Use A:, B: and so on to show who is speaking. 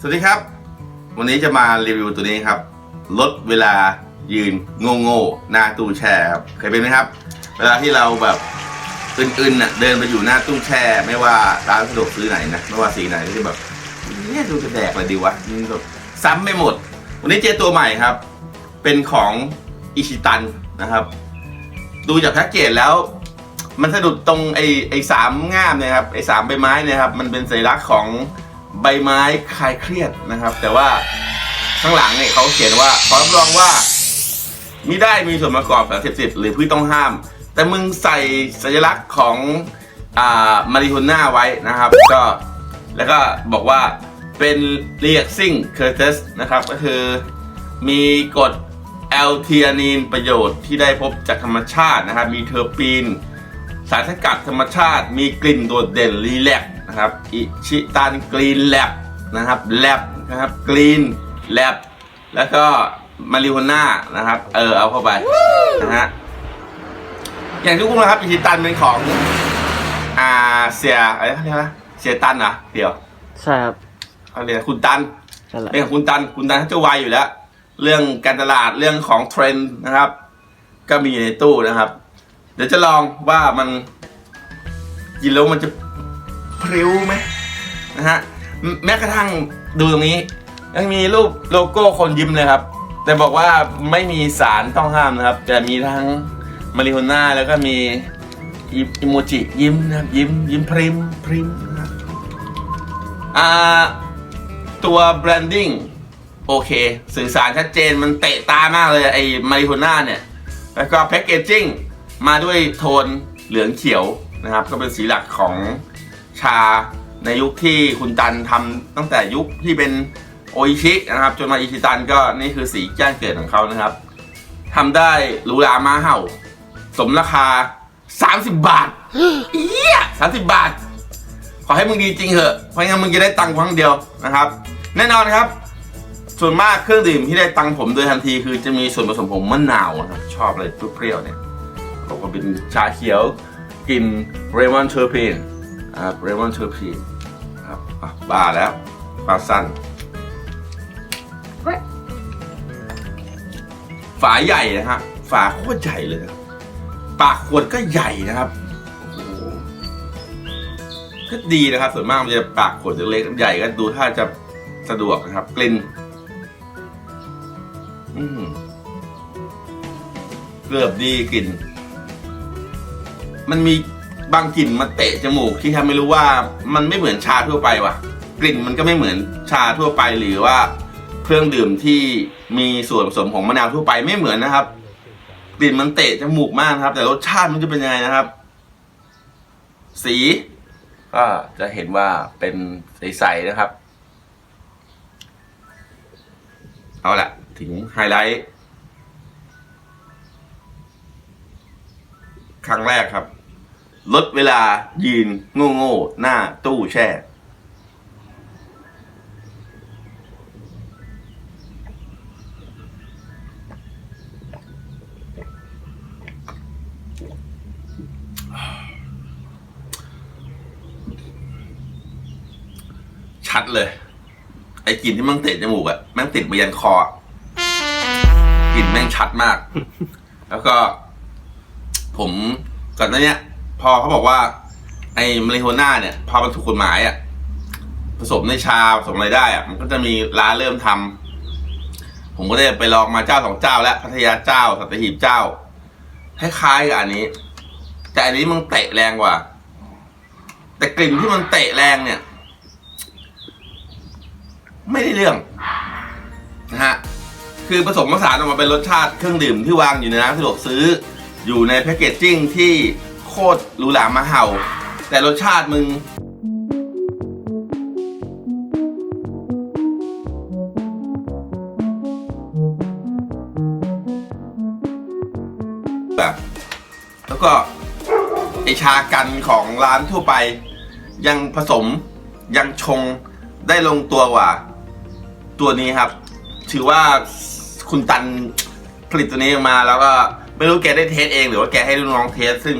A: สวัสดีครับ วันนี้จะมารีวิวตัวนี้ครับ ลดเวลายืนโง่โง่หน้าตู้แช่ครับเคยเป็นไหมครับ เวลาที่เราแบบอื่นๆน่ะเดินไปอยู่หน้าตู้แช่ ไม่ว่าร้านสะดวกซื้อไหนนะไม่ว่าสีไหนก็จะแบบเนี่ยดูจะแดกอะไรดีวะมันแบบซ้ำไปหมด วันนี้เจอตัวใหม่ครับ เป็นของอิชิตันนะครับ ดูจากแพ็กเกจแล้ว มันสะดุดตรงไอ้ไอ้สามง่ามเนี่ยครับไอ้สามใบไม้เนี่ยครับมันเป็นสัญลักษณ์ของ ใบไม้คลายเครียดนะครับ แต่ว่าข้างหลังเนี่ยเขาเขียนว่าขอรับรองว่ามิได้มีส่วนประกอบสารเสพติดหรือพืชต้องห้าม แต่มึงใส่สัญลักษณ์ของอ่ามาริโฮน่าไว้นะครับ ก็แล้วก็บอกว่าเป็นเรียกซิ่งเคอร์เทสนะครับ ก็คือมีกรดแอลเทียนีนประโยชน์ที่ได้พบจากธรรมชาตินะครับ มีเทอร์ปีน สารสกัดธรรมชาติ มีกลิ่นโดดเด่นรีแลก นะครับอิชิตันกรีนแลบนะครับแลบนะครับกรีนแลบแล้วก็มาริโฮน่านะครับ เออเอาเข้าไปนะฮะอย่างที่คุณนะครับอิชิตันเป็นของอ่าเสียอะไรเขาเรียกว่าเสียตันเหรอเดี๋ยว
B: ใช่ครับ
A: เขาเรียกคุณตัน
B: นั่นแหละ
A: เป็นของคุณตันคุณตันเขาจะไวอยู่แล้ว เรื่องการตลาดเรื่องของเทรนด์นะครับ ก็มีอยู่ในตู้นะครับ เดี๋ยวจะลองว่ามันกินแล้วมันจะ พริ้วไหมนะฮะแม้กระทั่งดูตรงนี้ ยังมีรูปโลโก้คนยิ้มเลยครับ แต่บอกว่าไม่มีสารต้องห้ามนะครับ แต่มีทั้งมาริโฮน่าแล้วก็มีอิโมจิยิ้มนะครับยิ้มยิ้มพริมพริมนะครับอ่าตัว branding โอเค สื่อสารชัดเจนมันเตะตามากเลยไอ้มาริโฮน่าเนี่ย แล้วก็แพ c เกจจิ้งมาด้วยโทนเหลืองเขียวนะครับ ก็เป็นสีหลักของ ชาในยุคที่คุณตันทำตั้งแต่ยุคที่เป็นโออิชินะครับ จนมาอิชิตันก็นี่คือสีแจ้งเกิดของเขานะครับทำได้หรูหรามาเห่า สมราคา 30 บาทเอี้ย30บาท ขอให้มึงดีจริงเหอะเพราะงั้นมึงจะได้ตังค์ครั้งเดียวนะครับ แน่นอนครับ ส่วนมากเครื่องดื่มที่ได้ตังค์ผมโดยทันที คือจะมีส่วนผสมของมะนาวนะครับชอบอะไรเปรี้ยวๆเนี่ยบอกว่าเป็นชาเขียวกลิ่นเรมอนเทอร์เพีน นะครับเรมอนเทอร์พีนครับอะบ้าแล้วปาสั้นฝาใหญ่นะฮะฝาโคตรใหญ่เลยนะปากขวดก็ใหญ่นะครับโอ้โหก็ดีนะครับ ส่วนมากมันจะปากขวดเล็กๆใหญ่ก็ดูถ้าจะสะดวกนะครับ กลิ่นอืมเกือบดีกลิ่น มันมี บางกลิ่นมาเตะจมูกที่ทำให้รู้ว่ามันไม่เหมือนชาทั่วไปว่ะ กลิ่นมันก็ไม่เหมือนชาทั่วไปหรือว่าเครื่องดื่มที่มีส่วนผสมของมะนาวทั่วไปไม่เหมือนนะครับ กลิ่นมันเตะจมูกมากครับ แต่รสชาติมันจะเป็นยังไงนะครับ สีก็จะเห็นว่าเป็นใสๆนะครับ เอาละถึงไฮไลท์ครั้งแรกครับ ลดเวลายืนโง่ๆหน้าตู้แช่ ชัดเลย ไอ้กลิ่นที่มันเตะจมูกอะแม่งติดมายันคอกลิ่นแม่งชัดมาก แล้วก็ ผมก่อนหน้าเนี้ย พอเขาบอกว่า ไอ้มาริโฮน่าเนี่ย พอมันถูกกฎหมายอะผสมในชาผสมอะไรได้อะมันก็จะมีร้านเริ่มทำผมก็ได้ไปลองมาเจ้าสองเจ้า แล้วพัทยาเจ้าสัตหีบเจ้าคล้ายๆกับอันนี้ แต่อันนี้มันเตะแรงกว่า แต่กลิ่นที่มันเตะแรงเนี่ย ไม่ได้เรื่องนะฮะคือผสมผสานออกมาเป็นรสชาติเครื่องดื่มที่วางอยู่ในร้านสะดวกซื้อ อยู่ในแพคเกจจิ้งที่ ตรหรูหรามาเห่า แต่รสชาติมึง แบบ แล้วก็ไอชากันของร้านทั่วไป ยังผสมยังชงได้ลงตัวกว่า ตัวนี้ครับ ถือว่าคุณตันผลิตตัวนี้ออกมาแล้วก็ไม่รู้แกได้เทสเองหรือว่าแกให้ลูกน้องเทสซึ่ง